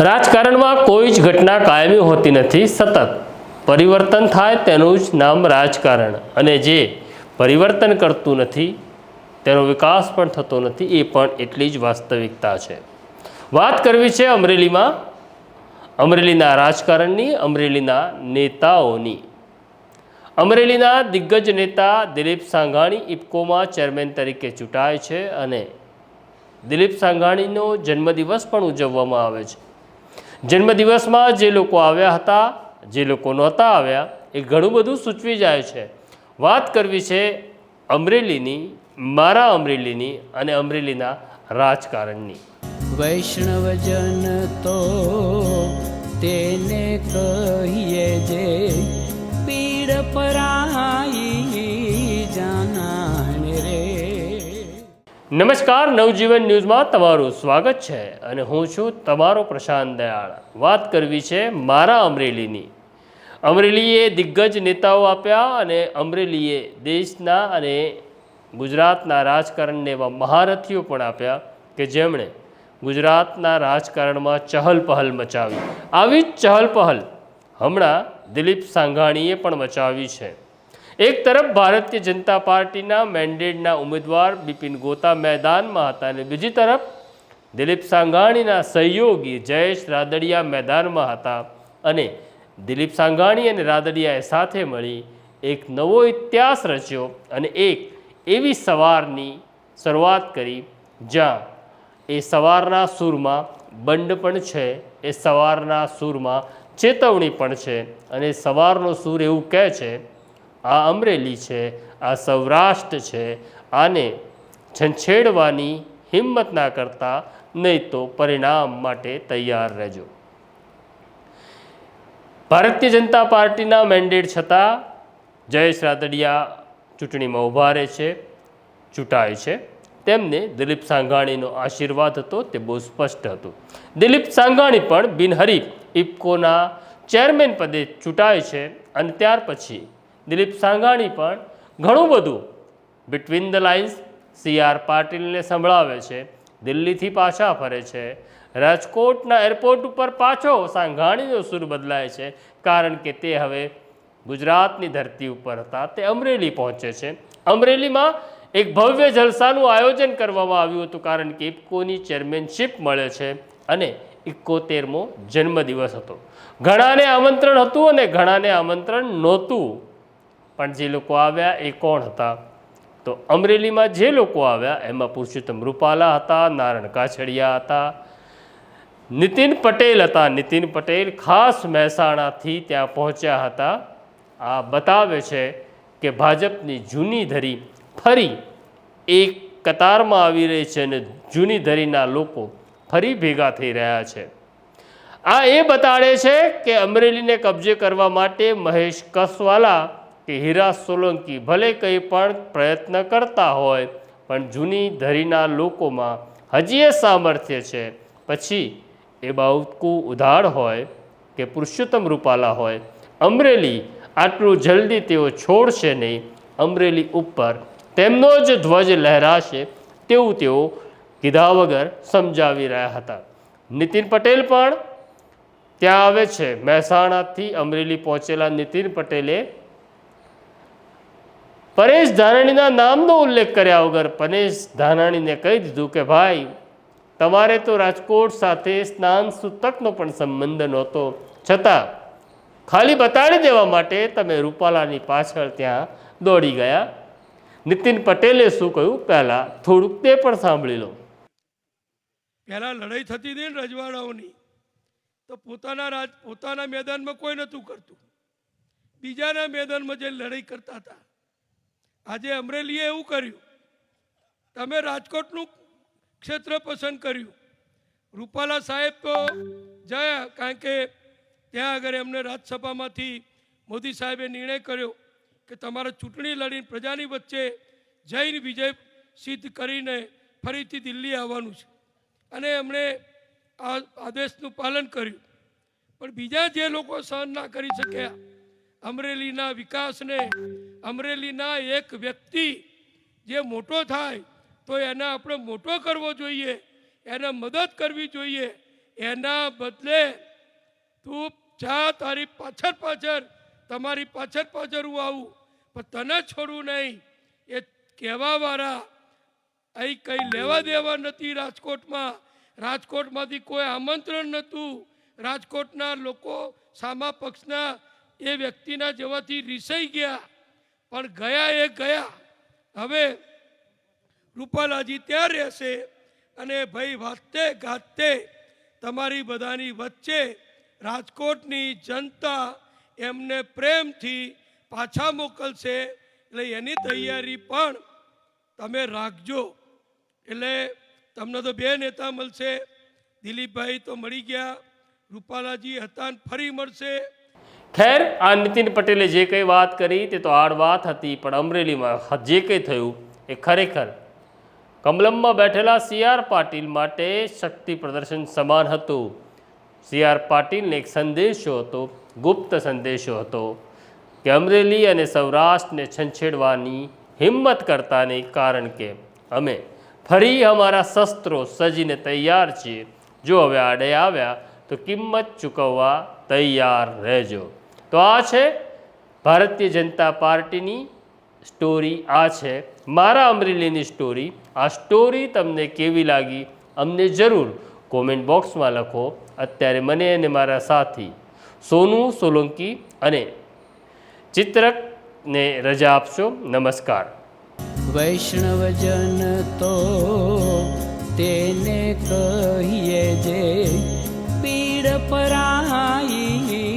રાજકારણમાં કોઈ જ ઘટના કાયમી હોતી નથી, સતત પરિવર્તન થાય તેનું જ નામ રાજકારણ. અને જે પરિવર્તન કરતું નથી, તેનો વિકાસ પણ થતો નથી, એ પણ એટલી જ વાસ્તવિકતા છે. વાત કરવી છે અમરેલીમાં. અમરેલીના રાજકારણની, અમરેલીના નેતાઓની. અમરેલીના દિગ્ગજ નેતા દિલીપ સાંઘાણી ઇફકોમાં ચેરમેન તરીકે ચૂંટાય છે અને દિલીપ સાંઘાણીનો જન્મદિવસ પણ ઉજવવામાં આવે છે. જન્મદિવસમાં જે લોકો આવ્યા હતા, જે લોકો નહોતા આવ્યા, એ ઘણું બધું સૂચવી જાય છે. વાત કરવી છે અમરેલીની, મારા અમરેલીની અને અમરેલીના રાજકારણની. વૈષ્ણવજન તો તેને કહીએ જે પીડ પરાઈ નમસ્કાર, નવજીવન ન્યૂઝમાં તમારું સ્વાગત છે અને હું છું તમારો પ્રશાંત દયાળ. વાત કરવી છે મારા અમરેલીની. અમરેલીએ દિગ્ગજ નેતાઓ આપ્યા અને અમરેલીએ દેશના અને ગુજરાતના રાજકારણને એવા મહારથીઓ પણ આપ્યા કે જેમણે ગુજરાતના રાજકારણમાં ચહલ પહલ મચાવી. આવી જ ચહલ પહલ હમણાં દિલીપ સાંઘાણીએ પણ મચાવી છે. એક તરફ ભારતીય જનતા પાર્ટીના મેન્ડેટના ઉમેદવાર બિપિન ગોતા મેદાનમાં હતા અને બીજી તરફ દિલીપ સાંઘાણીના સહયોગી જયેશ રાદડિયા મેદાનમાં હતા. અને દિલીપ સાંઘાણી અને રાદડિયાએ સાથે મળી એક નવો ઇતિહાસ રચ્યો અને એક એવી સવારની શરૂઆત કરી, જ્યાં એ સવારના સૂરમાં બંડ પણ છે, એ સવારના સૂરમાં ચેતવણી પણ છે અને સવારનો સૂર એવું કહે છે આ અમરેલી છે, આ સૌરાષ્ટ્ર છે આને છંછેડવાની હિંમત ના કરતા નહીં તો પરિણામ માટે તૈયાર રહેજો. ભારતીય જનતા પાર્ટીના મેન્ડેટ છતાં જયેશ રાદડિયા ચૂંટણીમાં ઊભા રહે છે, ચૂંટાય છે. તેમને દિલીપ સાંઘાણીનો આશીર્વાદ હતો, તે બહુ સ્પષ્ટ હતું. દિલીપ સાંઘાણી પણ બિનહરીફ ઇફકોના ચેરમેન પદે ચૂંટાય છે અને ત્યાર પછી દિલીપ સાંઘાણી પણ ઘણું બધું between the lines C R પાટીલને સંભળાવે છે, દિલ્હીથી પાછા ફરે છે. રાજકોટના એરપોર્ટ ઉપર પાછો સાંઘાણીનો સુર બદલાય છે, કારણ કે તે હવે ગુજરાતની ધરતી ઉપર હતા. તે અમરેલી પહોંચે છે. અમરેલીમાં એક ભવ્ય જલસાનું આયોજન કરવામાં આવ્યું હતું, કારણ કે ઇફકોની ચેરમેનશીપ મળે છે અને ઇકોતેરમો જન્મદિવસ હતો. ઘણાને આમંત્રણ હતું અને ઘણાને આમંત્રણ નહોતું. પણ જે લોકો આવ્યા એ કોણ હતા? તો અમરેલીમાં જે લોકો આવ્યા, એમાં પુરુષોત્તમ રૂપાલા હતા, નારાયણ કાછડિયા હતા, નીતિન પટેલ હતા. નીતિન પટેલ ખાસ મહેસાણાથી ત્યાં પહોંચ્યા હતા. આ બતાવે છે કે ભાજપની જૂની ધરી ફરી એક કતારમાં આવી રહી છે અને જૂની ધરીના લોકો ફરી ભેગા થઈ રહ્યા છે. આ એ બતાડે છે કે અમરેલીને કબજે કરવા માટે મહેશ કસવાલા કે હીરા સોલંકી ભલે કંઈ પણ પ્રયત્ન કરતા હોય, પણ જૂની ધરીના લોકોમાં હજી એ સામર્થ્ય છે. પછી એ બાબકુ ઉધાર હોય કે પુરુષોત્તમ રૂપાલા હોય, અમરેલી આટલું જલ્દી તેઓ છોડશે નહીં. અમરેલી ઉપર તેમનો જ ધ્વજ લહેરાશે તેવું તેઓ કીધા વગર સમજાવી રહ્યા હતા. નીતિન પટેલ પણ ત્યાં આવે છે. મહેસાણાથી અમરેલી પહોંચેલા નીતિન પટેલે પરેશ ધાનાણીના નામનો ઉલ્લેખ કર્યા વગર પરેશ ધાનાણીને કહી દીધું કે, ભાઈ, તમારે તો રાજકોટ સાથે સ્નાન સૂતકનો પણ સંબંધ નહોતો. છતાં, ખાલી બતાડી દેવા માટે તમે રૂપાલાની પાછળ ત્યાં દોડી ગયા. નીતિન પટેલે શું કહ્યું? પહેલાં થોડુંક તે પણ સાંભળી લો. પહેલાં લડાઈ થતી હતી ને રજવાડાઓની, તો પોતાના રાજ, પોતાના મેદાનમાં કોઈ નહોતું કરતું. બીજાના મેદાનમાં જે લડાઈ કરતા હતા આજે અમરેલીએ એવું કર્યું. તમે રાજકોટનું ક્ષેત્ર પસંદ કર્યું. રૂપાલા સાહેબ તો જયા, કારણ કે ત્યાં આગળ એમને રાજ્યસભામાંથી મોદી સાહેબે નિર્ણય કર્યો કે તમારે ચૂંટણી લડીને પ્રજાની વચ્ચે જઈને વિજય સિદ્ધ કરીને ફરીથી દિલ્હી આવવાનું છે. અને એમણે આ આદેશનું પાલન કર્યું. પણ બીજા જે લોકો સહન ના કરી શક્યા, અમરેલીના વિકાસને અમરેલીના એક વ્યક્તિ જે મોટો થાય, તો એને આપણે મોટો કરવો જોઈએ, એને મદદ કરવી જોઈએ. એના બદલે તું જા તારી પાછળ પાછળ, તમારી પાછળ પાછળ હું આવું. પણ તને છોડવું નહીં. એ કહેવાવાળા અહીં કંઈ લેવા દેવા નથી રાજકોટમાં. રાજકોટમાંથી કોઈ આમંત્રણ નહોતું. રાજકોટના લોકો સામા પક્ષના એ વ્યક્તિના જવાથી રીસાઈ ગયા. પણ ગયા એ ગયા. હવે રૂપાલાજી ત્યાં રહેશે અને ભાઈ વાતે ગાતે તમારી બધાની વચ્ચે રાજકોટની જનતા એમને પ્રેમથી પાછા મોકલશે. એટલે એની તૈયારી પણ તમે રાખજો. એટલે તમને તો બે નેતા મળશે. દિલીપભાઈ તો મળી ગયા. રૂપાલાજી હતા ફરી મળશે. ખેર, આ નીતિન પટેલે જે કંઈ વાત કરી તે તો આડ વાત હતી, પણ અમરેલીમાં જે કંઈ થયું એ ખરેખર કમલમમાં બેઠેલા સી આર પાટીલ માટે શક્તિ પ્રદર્શન સમાન હતું. સી આર પાટીલને એક સંદેશો હતો, ગુપ્ત સંદેશો હતો કે અમરેલી અને સૌરાષ્ટ્રને છંછેડવાની હિંમત કરતા નહીં કારણ કે અમે ફરી અમારા શસ્ત્રો સજીને તૈયાર છીએ. જો હવે આડે આવ્યા તો કિંમત ચૂકવવા તૈયાર રહેજો. તો આ છે ભારતીય જનતા પાર્ટીની સ્ટોરી આ છે મારા અમરેલીની સ્ટોરી આ સ્ટોરી તમને કેવી લાગી અમને જરૂર કોમેન્ટ બોક્સમાં લખો. અત્યારે મને અને મારા સાથી સોનુ, સોલંકી અને ચિત્રકને રજા આપશો. નમસ્કાર. વૈષ્ણવજન તો તેને કહીએ જે પીડ પરાઈ